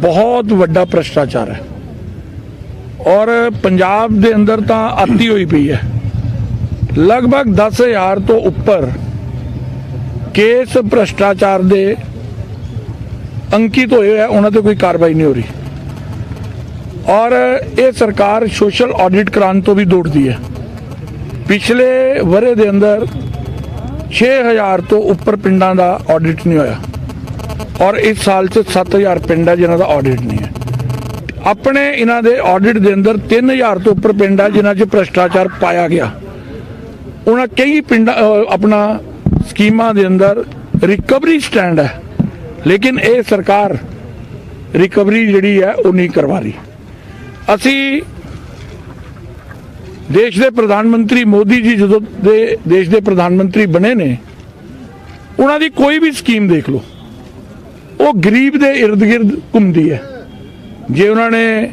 ਬਹੁਤ ਵੱਡਾ ਭ੍ਰਸ਼ਟਾਚਾਰ ਹੈ। ਔਰ ਪੰਜਾਬ ਦੇ ਅੰਦਰ ਤਾਂ ਆਤੀ ਹੋਈ ਪਈ ਹੈ। ਲਗਭਗ 10000 ਤੋਂ ਉੱਪਰ ਕੇਸ ਭ੍ਰਸ਼ਟਾਚਾਰ ਦੇ ਅੰਕਿਤ ਹੋਏ ਹੋਏ ਉਹਨਾਂ ਤੇ ਕੋਈ ਕਾਰਵਾਈ ਨਹੀਂ ਹੋ ਰਹੀ। ਔਰ ਇਹ ਸਰਕਾਰ ਸੋਸ਼ਲ ਆਡਿਟ ਕਰਾਉਣ ਤੋਂ ਵੀ ਦੌੜਦੀ ਹੈ। ਪਿਛਲੇ ਵਰੇ ਦੇ ਅੰਦਰ 6000 ਤੋਂ ਉੱਪਰ ਪਿੰਡਾਂ ਦਾ ਆਡਿਟ ਨਹੀਂ ਹੋਇਆ। ਔਰ ਇਸ ਸਾਲ 'ਚ 7000 ਪਿੰਡ ਹੈ ਜਿਨ੍ਹਾਂ ਦਾ ਆਡਿਟ ਨਹੀਂ ਹੈ। ਆਪਣੇ ਇਹਨਾਂ ਦੇ ਆਡਿਟ ਦੇ ਅੰਦਰ 3000 ਤੋਂ ਉੱਪਰ ਪਿੰਡ ਹੈ ਜਿਨ੍ਹਾਂ 'ਚ ਭ੍ਰਸ਼ਟਾਚਾਰ ਪਾਇਆ ਗਿਆ। ਉਹਨਾਂ ਕਈ ਪਿੰਡਾਂ ਆਪਣਾ ਸਕੀਮਾਂ ਦੇ ਅੰਦਰ ਰਿਕਵਰੀ ਸਟੈਂਡ ਹੈ। ਲੇਕਿਨ ਇਹ ਸਰਕਾਰ ਰਿਕਵਰੀ ਜਿਹੜੀ ਹੈ ਉਹ ਨਹੀਂ ਕਰਵਾ ਰਹੀ। ਅਸੀਂ ਦੇਸ਼ ਦੇ ਪ੍ਰਧਾਨ ਮੰਤਰੀ ਮੋਦੀ ਜੀ ਜਦੋਂ ਦੇ ਦੇਸ਼ ਦੇ ਪ੍ਰਧਾਨ ਮੰਤਰੀ ਬਣੇ ਨੇ, ਉਹਨਾਂ ਦੀ ਕੋਈ ਵੀ ਸਕੀਮ ਦੇਖ ਲਓ। ਉਹ ਗਰੀਬ ਦੇ ird ਗਿਰਦ ਘੁੰਮਦੀ ਹੈ। ਜੇ ਉਹਨਾਂ ਨੇ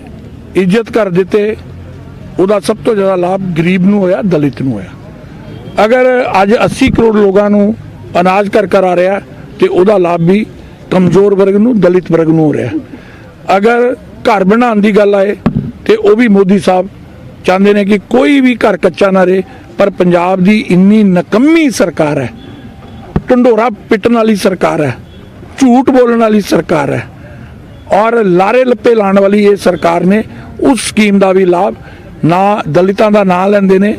ਇੱਜ਼ਤ ਕਰ ਦਿੱਤੇ, ਉਹਦਾ ਸਭ ਤੋਂ ਜ਼ਿਆਦਾ ਲਾਭ ਗਰੀਬ ਨੂੰ ਹੋਇਆ, ਦਲਿਤ ਨੂੰ ਹੋਇਆ। ਅਗਰ ਅੱਜ 80 ਕਰੋੜ ਲੋਕਾਂ ਨੂੰ ਅਨਾਜ ਕਰ ਕਰ ਆ ਰਿਹਾ ਤੇ ਉਹਦਾ ਲਾਭ ਵੀ ਕਮਜ਼ੋਰ ਵਰਗ ਨੂੰ, ਦਲਿਤ ਵਰਗ ਨੂੰ ਹੋ ਰਿਹਾ। ਅਗਰ ਘਰ ਬਣਾਉਣ ਦੀ ਗੱਲ ਆਏ ਤੇ ਉਹ ਵੀ ਮੋਦੀ ਸਾਹਿਬ ਚਾਹੁੰਦੇ ਨੇ ਕਿ ਕੋਈ ਵੀ ਘਰ ਕੱਚਾ ਨਾ ਰਹੇ, ਪਰ ਪੰਜਾਬ ਦੀ ਇੰਨੀ ਨਕੰਮੀ ਸਰਕਾਰ ਹੈ, ਢੰਡੋਰਾ ਪਿੱਟਣ ਵਾਲੀ ਸਰਕਾਰ ਹੈ। ਝੂਠ ਬੋਲਣ ਵਾਲੀ ਸਰਕਾਰ ਹੈ। ਔਰ ਲਾਰੇ ਲੱਪੇ ਲਾਉਣ ਵਾਲੀ ਇਹ ਸਰਕਾਰ ਨੇ ਉਸ ਸਕੀਮ ਦਾ ਵੀ ਲਾਭ, ਨਾ ਦਲਿਤਾਂ ਦਾ ਨਾਂ ਲੈਂਦੇ ਨੇ,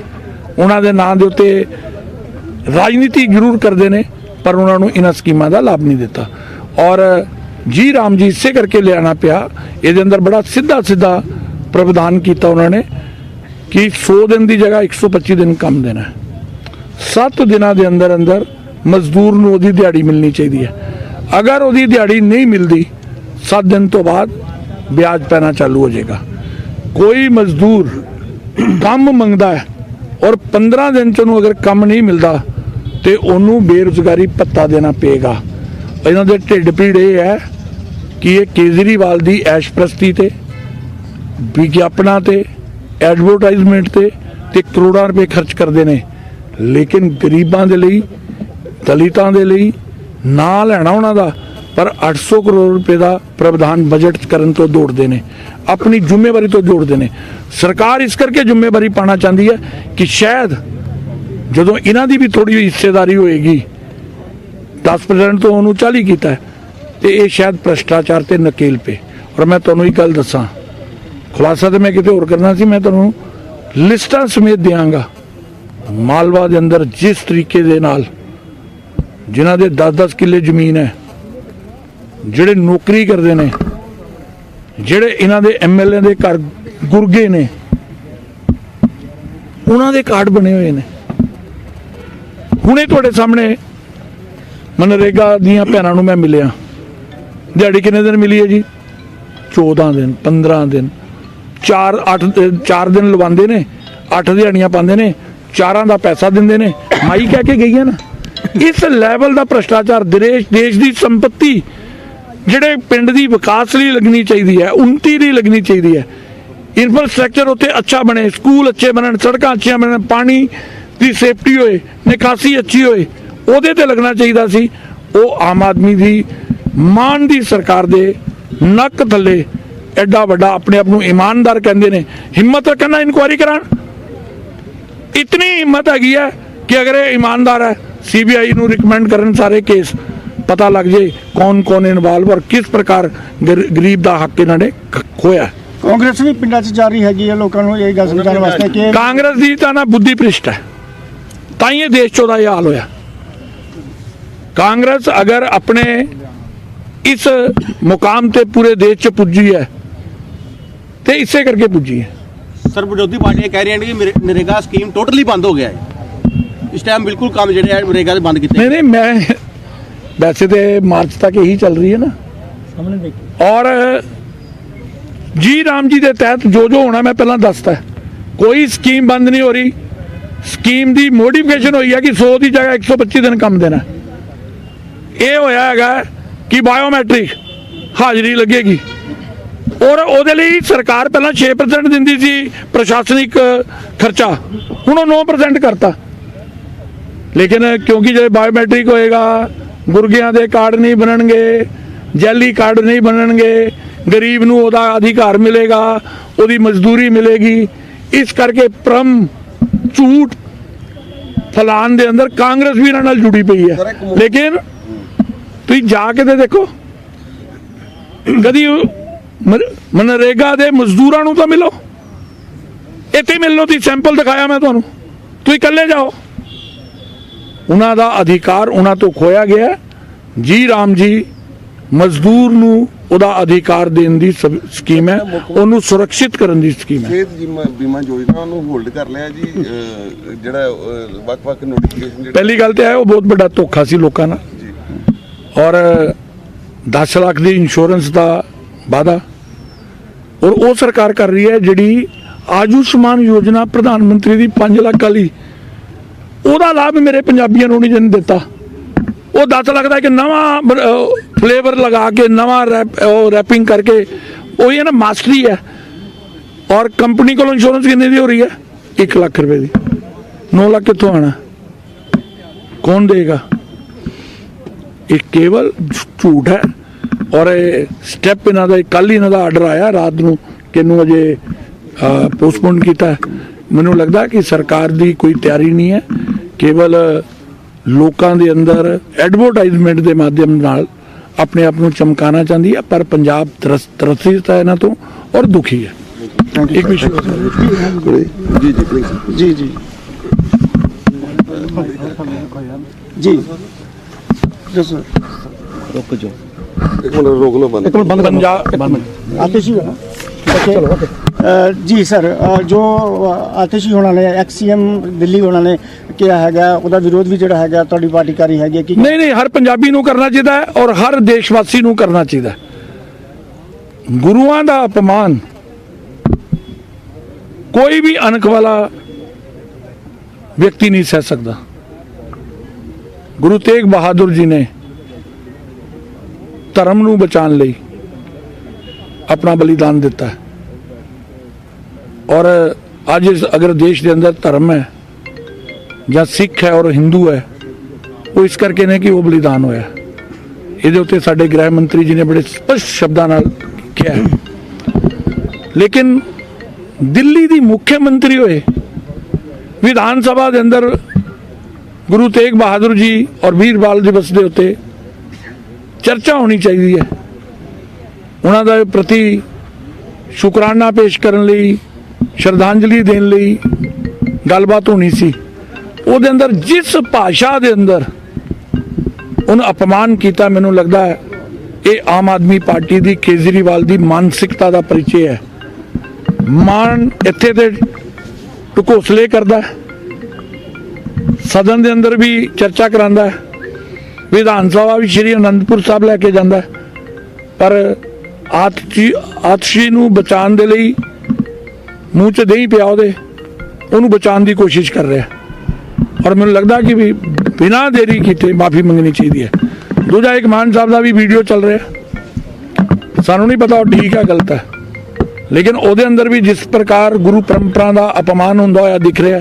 ਉਹਨਾਂ ਦੇ ਨਾਂ ਦੇ ਉੱਤੇ ਰਾਜਨੀਤੀ ਜ਼ਰੂਰ ਕਰਦੇ ਨੇ, ਪਰ ਉਹਨਾਂ ਨੂੰ ਇਹਨਾਂ ਸਕੀਮਾਂ ਦਾ ਲਾਭ ਨਹੀਂ ਦਿੱਤਾ। ਔਰ ਜੀ ਰਾਮ ਜੀ ਇਸੇ ਕਰਕੇ ਲਿਆਣਾ ਪਿਆ, ਇਹਦੇ ਅੰਦਰ ਬੜਾ ਸਿੱਧਾ ਸਿੱਧਾ ਪ੍ਰਵਧਾਨ ਕੀਤਾ ਉਹਨਾਂ ਨੇ ਕਿ 100 ਦਿਨ ਦੀ ਜਗ੍ਹਾ 125 ਦਿਨ ਕੰਮ ਦੇਣਾ ਹੈ। 7 ਦਿਨਾਂ ਦੇ ਅੰਦਰ ਅੰਦਰ ਮਜ਼ਦੂਰ ਨੂੰ ਉਹਦੀ ਦਿਹਾੜੀ ਮਿਲਣੀ ਚਾਹੀਦੀ ਹੈ। ਅਗਰ ਉਹਦੀ ਦਿਹਾੜੀ ਨਹੀਂ ਮਿਲਦੀ 7 ਦਿਨ ਤੋਂ ਬਾਅਦ ਵਿਆਜ ਪੈਣਾ ਚਾਲੂ ਹੋ ਜਾਏਗਾ। ਕੋਈ ਮਜ਼ਦੂਰ ਕੰਮ ਮੰਗਦਾ ਹੈ ਔਰ 15 ਦਿਨ ਚ ਉਹਨੂੰ ਅਗਰ ਕੰਮ ਨਹੀਂ ਮਿਲਦਾ, ਤੇ ਉਹਨੂੰ ਬੇਰੁਜ਼ਗਾਰੀ ਭੱਤਾ ਦੇਣਾ ਪਏਗਾ। ਇਹਨਾਂ ਦੇ ਢਿੱਡ ਪੀੜ ਇਹ ਹੈ ਕਿ ਇਹ ਕੇਜਰੀਵਾਲ ਦੀ ਐਸ਼ਪ੍ਰਸਤੀ ਤੇ, ਵਿਗਿਆਪਨਾਂ ਤੇ, ਐਡਵਰਟਾਈਜ਼ਮੈਂਟ ਤੇ ਤੇ ਕਰੋੜਾਂ ਰੁਪਏ ਖਰਚ ਕਰਦੇ ਨੇ। ਲੇਕਿਨ ਗਰੀਬਾਂ ਦੇ ਲਈ, ਦਲਿਤਾਂ ਦੇ ਲਈ ਨਾ ਲੈਣਾ ਉਹਨਾਂ ਦਾ ਪਰ 800 ਕਰੋੜ ਰੁਪਏ ਦਾ ਪ੍ਰਵਧਾਨ ਬਜਟ ਕਰਨ ਤੋਂ ਦੌੜਦੇ ਨੇ ਆਪਣੀ ਜ਼ਿੰਮੇਵਾਰੀ ਤੋਂ ਦੌੜਦੇ ਨੇ। ਸਰਕਾਰ ਇਸ ਕਰਕੇ ਜ਼ਿੰਮੇਵਾਰੀ ਪਾਣਾ ਚਾਹੁੰਦੀ ਹੈ ਕਿ ਸ਼ਾਇਦ ਜਦੋਂ ਇਹਨਾਂ ਦੀ ਵੀ ਥੋੜੀ ਜਿਹੀ ਹਿੱਸੇਦਾਰੀ ਹੋਏਗੀ 10% ਤੋਂ ਉਹਨੂੰ 40 ਕੀਤਾ ਹੈ, ਤੇ ਇਹ ਸ਼ਾਇਦ ਭ੍ਰਸ਼ਟਾਚਾਰ ਤੇ ਨਕੇਲ ਪੇ ਔਰ ਮੈਂ ਤੁਹਾਨੂੰ ਇੱਕ ਗੱਲ ਦੱਸਾਂ ਖੁਲਾਸਾ ਤੇ ਮੈਂ ਕਿਤੇ ਹੋਰ ਕਰਨਾ ਸੀ ਮੈਂ ਤੁਹਾਨੂੰ ਲਿਸਟਾਂ ਸਮੇਤ ਦਿਆਂਗਾ। ਮਾਲਵਾ ਦੇ ਅੰਦਰ ਜਿਸ ਤਰੀਕੇ ਦੇ ਨਾਲ ਜਿਨ੍ਹਾਂ ਦੇ 10-10 ਕਿੱਲੇ ਜ਼ਮੀਨ ਹੈ, ਜਿਹੜੇ ਨੌਕਰੀ ਕਰਦੇ ਨੇ, ਜਿਹੜੇ ਇਹਨਾਂ ਦੇ ਐਮਐਲਏ ਦੇ ਘਰ ਗੁਰਗੇ ਨੇ, ਉਹਨਾਂ ਦੇ ਕਾਰਡ ਬਣੇ ਹੋਏ ਨੇ। ਹੁਣੇ ਤੁਹਾਡੇ ਸਾਹਮਣੇ ਮਨਰੇਗਾ ਦੀਆਂ ਭੈਣਾਂ ਨੂੰ ਮੈਂ ਮਿਲਿਆ। ਦਿਹਾੜੀ ਕਿੰਨੇ ਦਿਨ ਮਿਲੀ ਹੈ ਜੀ? 14 ਦਿਨ 15 ਦਿਨ 4 8 4 ਦਿਨ ਲਵਾਉਂਦੇ ਨੇ 8 ਦਿਹਾੜੀਆਂ ਪਾਉਂਦੇ ਨੇ, ਚਾਰਾਂ ਦਾ ਪੈਸਾ ਦਿੰਦੇ ਨੇ। ਮਾਈ ਕਹਿ ਕੇ ਗਈਆਂ ਨਾ। ਇਸ ਲੈਵਲ ਦਾ ਭ੍ਰਸ਼ਟਾਚਾਰ ਦੇਸ਼ ਦੇਸ਼ ਦੀ ਸੰਪਤੀ ਜਿਹੜੇ ਪਿੰਡ ਦੀ ਵਿਕਾਸ ਲਈ ਲੱਗਣੀ ਚਾਹੀਦੀ ਹੈ ਉન્નਤੀ ਲਈ ਲੱਗਣੀ ਚਾਹੀਦੀ ਹੈ। ਇਨਫਰਾਸਟ੍ਰਕਚਰ ਉੱਤੇ ਅੱਛਾ ਬਣੇ ਸਕੂਲ ਅੱਛੇ ਬਣਨ, ਸੜਕਾਂ ਅੱਛੀਆਂ ਬਣਨ, ਪਾਣੀ ਦੀ ਸੇਫਟੀ ਹੋਏ, ਨਿਕਾਸੀ ਅੱਛੀ ਹੋਏ, ਉਹਦੇ ਤੇ ਲੱਗਣਾ ਚਾਹੀਦਾ ਸੀ। ਉਹ ਆਮ ਆਦਮੀ ਦੀ, ਮਾਨ ਦੀ ਸਰਕਾਰ ਦੇ ਨੱਕ ਥੱਲੇ ਐਡਾ ਵੱਡਾ ਆਪਣੇ ਆਪ ਨੂੰ ਇਮਾਨਦਾਰ ਕਹਿੰਦੇ ਨੇ। ਹਿੰਮਤ ਰੱਖਣ ਨਾਲ ਇਨਕੁਆਇਰੀ ਕਰਾਣ ਇਤਨੀ ਹਿੰਮਤ ਹੈਗੀ ਹੈ ਕਿ ਅਗਰ ਇਹ ਇਮਾਨਦਾਰ ਹੈ ਸੀਬੀਆਈ ਨੂੰ ਰਿਕਮੈਂਡ ਕਰਨ ਸਾਰੇ ਕੇਸ ਪਤਾ ਲੱਗ ਜੇ ਕੌਣ ਕੌਣ ਇਨਵੋਲਵ ਔਰ ਕਿਸ ਪ੍ਰਕਾਰ ਗਰ- ਗਰੀਬ ਦਾ ਹੱਕ ਇਹਨਾਂ ਨੇ ਖੋਇਆ। ਕਾਂਗਰਸ ਵੀ ਪਿੰਡਾਂ 'ਚ ਜਾ ਰਹੀ ਹੈਗੀ ਹੈ ਲੋਕਾਂ ਨੂੰ ਇਹ ਗੱਲ ਸਮਝਾਉਣ ਵਾਸਤੇ ਕਿ ਕਾਂਗਰਸ ਦੀ ਤਾਂ ਨਾ ਬੁੱਧੀ ਭ੍ਰਿਸ਼ਟ ਹੈ। ਤਾਂ ਹੀ ਇਹ ਦੇਸ਼ ਚੋਂ ਦਾ ਇਹ ਹਾਲ ਹੋਇਆ। ਕਾਂਗਰਸ ਅਗਰ ਆਪਣੇ ਇਸ ਮੁਕਾਮ ਤੇ ਪੂਰੇ ਦੇਸ਼ 'ਚ ਪੁੱਜੀ ਹੈ ਤੇ ਇਸੇ ਕਰਕੇ ਪੁੱਜੀ ਹੈ। ਸਰ ਵਿਰੋਧੀ ਪਾਰਟੀਆਂ ਕਹਿ ਰਹੀਆਂ ਨੇ ਕਿ ਮੇਰੇ- ਨਰੇਗਾ ਸਕੀਮ ਟੋਟਲੀ ਬੰਦ ਹੋ ਗਿਆ ਹੈ। ਇਸ ਟਾਈਮ ਬਿਲਕੁਲ ਕੰਮ ਜਿਹੜੇ ਹੈ ਨਰੇਗਾ ਦੇ ਬੰਦ ਕੀਤੇ ਨਹੀਂ ਨਹੀਂ ਮੈਂ ਵੈਸੇ ਤੇ ਮਾਰਚ ਤੱਕ ਇਹੀ ਚੱਲ ਰਹੀ ਹੈ ਨਾ। ਔਰ ਜੀ ਰਾਮ ਜੀ ਦੇ ਤਹਿਤ ਜੋ ਜੋ ਹੋਣਾ ਮੈਂ ਪਹਿਲਾਂ ਦੱਸਤਾ। ਕੋਈ ਸਕੀਮ ਬੰਦ ਨਹੀਂ ਹੋ ਰਹੀ। ਸਕੀਮ ਦੀ ਮੋਡੀਫਿਕੇਸ਼ਨ ਹੋਈ ਹੈ ਕਿ 100 ਦੀ ਜਗ੍ਹਾ 125 ਦਿਨ ਕੰਮ ਦੇਣਾ ਇਹ ਹੋਇਆ ਹੈਗਾ ਕਿ ਬਾਇਓਮੈਟ੍ਰਿਕ ਹਾਜ਼ਰੀ ਲੱਗੇਗੀ। ਔਰ ਉਹਦੇ ਲਈ ਸਰਕਾਰ ਪਹਿਲਾਂ 6% ਦਿੰਦੀ ਸੀ ਪ੍ਰਸ਼ਾਸਨਿਕ ਖਰਚਾ। ਹੁਣ ਉਹ 9% ਕਰਤਾ। ਲੇਕਿਨ ਕਿਉਂਕਿ ਜੇ ਬਾਇਓਮੈਟ੍ਰਿਕ ਹੋਏਗਾ ਗੁਰਗਿਆਂ ਦੇ ਕਾਰਡ ਨਹੀਂ ਬਣਨਗੇ ਜੈਲੀ ਕਾਰਡ ਨਹੀਂ ਬਣਨਗੇ ਗਰੀਬ ਨੂੰ ਉਹਦਾ ਅਧਿਕਾਰ ਮਿਲੇਗਾ ਉਹਦੀ ਮਜ਼ਦੂਰੀ ਮਿਲੇਗੀ ਇਸ ਕਰਕੇ ਪ੍ਰਮ ਝੂਠ ਫਲਾਨ ਦੇ ਅੰਦਰ ਕਾਂਗਰਸ ਵੀ ਇਹਨਾਂ ਨਾਲ ਜੁੜੀ ਪਈ ਹੈ। ਲੇਕਿਨ ਤੁਸੀਂ ਜਾ ਕੇ ਤੇ ਦੇਖੋ ਕਦੀ ਮਨਰੇਗਾ ਦੇ ਮਜ਼ਦੂਰਾਂ ਨੂੰ ਤਾਂ ਮਿਲੋ। ਇੱਥੇ ਮਿਲ ਲਓ ਤੁਸੀਂ ਸੈਂਪਲ ਦਿਖਾਇਆ ਮੈਂ ਤੁਹਾਨੂੰ। ਤੁਸੀਂ ਇਕੱਲੇ ਜਾਓ। ਉਹਨਾਂ ਦਾ ਅਧਿਕਾਰ ਉਹਨਾਂ ਤੋਂ ਖੋਇਆ ਗਿਆ। ਜੀ ਰਾਮ ਜੀ ਮਜ਼ਦੂਰ ਨੂੰ ਉਹਦਾ ਅਧਿਕਾਰ ਦੇਣ ਦੀ ਸਕੀਮ ਹੈ। ਉਹਨੂੰ ਸੁਰੱਖਿਅਤ ਕਰਨ ਦੀ ਸਕੀਮ ਹੈ। ਸਿਹਤ ਬੀਮਾ ਬੀਮਾ ਯੋਜਨਾ ਨੂੰ ਹੋਲਡ ਕਰ ਲਿਆ ਜੀ। ਜਿਹੜਾ ਵੱਖ-ਵੱਖ ਨੋਟੀਫਿਕੇਸ਼ਨ ਪਹਿਲੀ ਗੱਲ ਤੇ ਹੈ ਉਹ ਬਹੁਤ ਵੱਡਾ ਧੋਖਾ ਸੀ ਲੋਕਾਂ ਨਾਲ। ਜੀ। ਔਰ 10 ਲੱਖ ਦੀ ਇੰਸ਼ੋਰੈਂਸ ਦਾ ਵਾਅਦਾ। ਔਰ ਉਹ ਸਰਕਾਰ ਕਰ ਰਹੀ ਹੈ ਜਿਹੜੀ ਆਯੁਸ਼ਮਾਨ ਯੋਜਨਾ ਪ੍ਰਧਾਨ ਮੰਤਰੀ ਦੀ 5 ਲੱਖ ਵਾਲੀ ਉਹਦਾ ਲਾਭ ਮੇਰੇ ਪੰਜਾਬੀਆਂ ਨੂੰ ਨਹੀਂ ਦਿੱਤਾ। ਉਹ ਦੱਸ ਲੱਖ ਦਾ ਇੱਕ ਨਵਾਂ ਫਲੇਵਰ ਲਗਾ ਕੇ, ਨਵਾਂ ਰੈਪ ਉਹ ਰੈਪਿੰਗ ਕਰਕੇ, ਉਹ ਹੀ ਹੈ ਨਾ ਮਾਸਟਰੀ ਹੈ। ਔਰ ਕੰਪਨੀ ਕੋਲ ਇੰਸ਼ੋਰੈਂਸ ਕਿੰਨੇ ਦੀ ਹੋ ਰਹੀ ਹੈ? 1 ਲੱਖ ਰੁਪਏ ਦੀ। 9 ਲੱਖ ਕਿੱਥੋਂ ਆਣਾ ਕੌਣ ਦੇਗਾ? ਇਹ ਕੇਵਲ ਝੂਠ ਹੈ। ਔਰ ਇਹ ਸਟੈਪ ਇਹਨਾਂ ਦਾ ਕੱਲ ਹੀ ਇਹਨਾਂ ਦਾ ਆਰਡਰ ਆਇਆ, ਰਾਤ ਨੂੰ ਕਿਨੂੰ ਅਜੇ ਪੋਸਟਪੋਨ ਕੀਤਾ ਮੈਨੂੰ ਲੱਗਦਾ ਕਿ ਸਰਕਾਰ ਦੀ ਕੋਈ ਤਿਆਰੀ ਨਹੀਂ ਹੈ। ਕੇਵਲ ਲੋਕਾਂ ਦੇ ਅੰਦਰ ਐਡਵਰਟਾਈਜ਼ਮੈਂਟ ਦੇ ਮਾਧਿਅਮ ਨਾਲ ਆਪਣੇ ਆਪ ਨੂੰ ਚਮਕਾਣਾ ਚਾਹੁੰਦੀ ਹੈ ਪਰ ਪੰਜਾਬ ਤਰਸਿਤ ਹੈ ਇਹਨਾਂ ਤੋਂ ਔਰ ਦੁਖੀ ਹੈ। ਇੱਕ ਵਿਸ਼ੇ ਜੀ ਜੀ ਜੀ ਜੀ। ਜੀ। ਦੱਸੋ ਰੁਕ ਜਾਓ। ਇੱਕ ਮਿੰਟ ਰੋਕ ਲਓ ਬੰਦ। ਇੱਕ ਮਿੰਟ ਬੰਦ ਪੰਜਾਬ ਆਤੇਸ਼ੀ ਹੈ। ਨਾ ਚਲੋ ਓਕੇ ਜੀ ਸਰ ਜੋ ਆਤਿਸ਼ੀ ਹੋਣਾ ਨੇ, ਐਕਸੀਐਮ ਦਿੱਲੀ ਹੋਣਾ ਨੇ ਕਿਹਾ ਹੈਗਾ, ਉਹਦਾ ਵਿਰੋਧ ਵੀ ਜਿਹੜਾ ਹੈਗਾ, ਤੁਹਾਡੀ ਪਾਰਟੀ ਕਰ ਰਹੀ ਹੈਗੀ, ਕਿ ਨਹੀਂ ਨਹੀਂ, ਹਰ ਪੰਜਾਬੀ ਨੂੰ ਕਰਨਾ ਚਾਹੀਦਾ ਹੈ ਔਰ ਹਰ ਦੇਸ਼ਵਾਸੀ ਨੂੰ ਕਰਨਾ ਚਾਹੀਦਾ ਗੁਰੂਆਂ ਦਾ ਅਪਮਾਨ, ਕੋਈ ਵੀ ਅਣਖ ਵਾਲਾ ਵਿਅਕਤੀ ਨਹੀਂ ਸਹਿ ਸਕਦਾ ਗੁਰੂ ਤੇਗ ਬਹਾਦਰ ਜੀ ਨੇ ਧਰਮ ਨੂੰ ਬਚਾਉਣ ਲਈ ਆਪਣਾ ਬਲੀਦਾਨ ਦਿੱਤਾ ਹੈ। ਔਰ ਅੱਜ ਅਗਰ ਦੇਸ਼ ਦੇ ਅੰਦਰ ਧਰਮ ਹੈ ਜਾਂ ਸਿੱਖ ਹੈ ਔਰ ਹਿੰਦੂ ਹੈ, ਉਹ ਇਸ ਕਰਕੇ ਨੇ ਕਿ ਉਹ ਬਲੀਦਾਨ ਹੋਇਆ ਇਹਦੇ ਉੱਤੇ ਸਾਡੇ ਗ੍ਰਹਿ ਮੰਤਰੀ ਜੀ ਨੇ ਬੜੇ ਸਪਸ਼ਟ ਸ਼ਬਦਾਂ ਨਾਲ ਕਿਹਾ ਹੈ। ਲੇਕਿਨ ਦਿੱਲੀ ਦੀ ਮੁੱਖ ਮੰਤਰੀ ਹੋਏ ਵਿਧਾਨ ਸਭਾ ਦੇ ਅੰਦਰ ਗੁਰੂ ਤੇਗ ਬਹਾਦਰ ਜੀ ਔਰ ਵੀਰ ਬਾਲ ਦਿਵਸ ਦੇ ਉੱਤੇ ਚਰਚਾ ਹੋਣੀ ਚਾਹੀਦੀ ਹੈ ਉਹਨਾਂ ਦਾ ਪ੍ਰਤੀ ਸ਼ੁਕਰਾਨਾ ਪੇਸ਼ ਕਰਨ ਲਈ ਸ਼ਰਧਾਂਜਲੀ ਦੇਣ ਲਈ ਗੱਲਬਾਤ ਹੋਣੀ ਸੀ। ਉਹਦੇ ਅੰਦਰ, ਜਿਸ ਭਾਸ਼ਾ ਦੇ ਅੰਦਰ ਉਹਨੂੰ ਅਪਮਾਨ ਕੀਤਾ, ਮੈਨੂੰ ਲੱਗਦਾ ਹੈ ਇਹ ਆਮ ਆਦਮੀ ਪਾਰਟੀ ਦੀ ਕੇਜਰੀਵਾਲ ਦੀ ਮਾਨਸਿਕਤਾ ਦਾ ਪਰਿਚੈ ਹੈ। ਮਾਨ ਇੱਥੇ ਤੇ ਟਕੋਸਲੇ ਕਰਦਾ ਸਦਨ ਦੇ ਅੰਦਰ ਵੀ ਚਰਚਾ ਕਰਾਂਦਾ ਵਿਧਾਨ ਸਭਾ ਵੀ ਸ਼੍ਰੀ ਅਨੰਦਪੁਰ ਸਾਹਿਬ ਲੈ ਕੇ ਜਾਂਦਾ ਹੈ। ਪਰ ਆਤਸ਼ੀ ਆਤਸ਼ੀ ਨੂੰ ਬਚਾਉਣ ਦੇ ਲਈ ਮੂੰਹ 'ਚ ਦਹੀਂ ਪਿਆ ਉਹਦੇ, ਉਹਨੂੰ ਬਚਾਉਣ ਦੀ ਕੋਸ਼ਿਸ਼ ਕਰ ਰਿਹਾ। ਔਰ ਮੈਨੂੰ ਲੱਗਦਾ ਕਿ ਵੀ ਬਿਨਾਂ ਦੇਰੀ ਕੀਤੇ ਮਾਫੀ ਮੰਗਣੀ ਚਾਹੀਦੀ ਹੈ। ਦੂਜਾ ਇੱਕ ਮਾਨ ਸਾਹਿਬ ਦਾ ਵੀ ਵੀਡੀਓ ਚੱਲ ਰਿਹਾ। ਸਾਨੂੰ ਨਹੀਂ ਪਤਾ ਉਹ ਠੀਕ ਹੈ, ਗਲਤ ਹੈ। ਲੇਕਿਨ ਉਹਦੇ ਅੰਦਰ ਵੀ ਜਿਸ ਪ੍ਰਕਾਰ ਗੁਰੂ ਪਰੰਪਰਾ ਦਾ ਅਪਮਾਨ ਹੁੰਦਾ ਹੋਇਆ ਦਿਖ ਰਿਹਾ,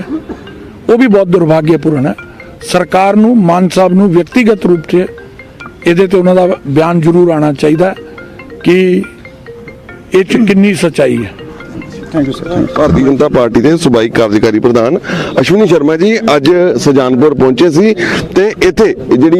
ਉਹ ਵੀ ਬਹੁਤ ਦੁਰਭਾਗਿਆਪੂਰਨ ਹੈ। ਸਰਕਾਰ ਨੂੰ, ਮਾਨ ਸਾਹਿਬ ਨੂੰ ਵਿਅਕਤੀਗਤ ਰੂਪ 'ਚ ਇਹਦੇ ਤੇ ਉਹਨਾਂ ਦਾ ਬਿਆਨ ਜ਼ਰੂਰ ਆਉਣਾ ਚਾਹੀਦਾ ਕਿ ਇਹ 'ਚ ਕਿੰਨੀ ਸੱਚਾਈ ਹੈ। Thank you sir Bharatiya Janata Party ਦੇ ਸੂਬਾਈ ਕਾਰਜਕਾਰੀ ਪ੍ਰਧਾਨ ਅਸ਼ਵਨੀ ਸ਼ਰਮਾ ਜੀ ਅੱਜ ਸੁਜਾਨਪੁਰ ਪਹੁੰਚੇ ਸੀ ਤੇ ਇੱਥੇ ਜਿਹੜੀ